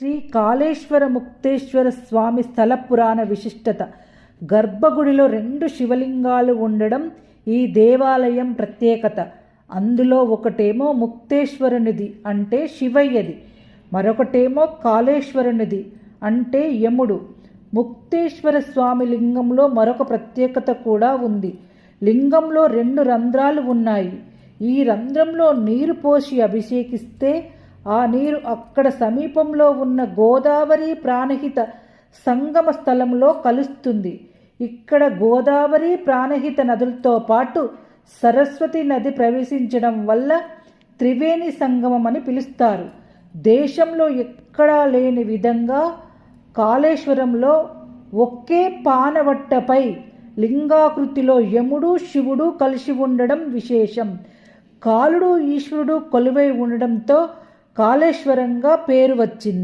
శ్రీ కాళేశ్వర ముక్తేశ్వర స్వామి స్థల పురాణ విశిష్టత. గర్భగుడిలో రెండు శివలింగాలు ఉండడం ఈ దేవాలయం ప్రత్యేకత. అందులో ఒకటేమో ముక్తేశ్వరునిది అంటే శివయ్యది మరొకటేమో కాళేశ్వరునిది అంటే యముడు. ముక్తేశ్వర స్వామి లింగంలో మరొక ప్రత్యేకత కూడా ఉంది. లింగంలో రెండు రంధ్రాలు ఉన్నాయి. ఈ రంధ్రంలో నీరు పోసి అభిషేకిస్తే ఆ నీరు అక్కడ సమీపంలో ఉన్న గోదావరి ప్రాణహిత సంగమ స్థలంలో కలుస్తుంది. ఇక్కడ గోదావరి ప్రాణహిత నదులతో పాటు సరస్వతి నది ప్రవేశించడం వల్ల త్రివేణి సంగమం అని పిలుస్తారు. దేశంలో ఎక్కడా లేని విధంగా కాళేశ్వరంలో ఒకే పానవట్టపై లింగాకృతిలో యముడు శివుడు కలిసి ఉండడం విశేషం. కాలుడు ఈశ్వరుడు కొలువై ఉండడంతో కాళేశ్వరంగా పేరు వచ్చింది.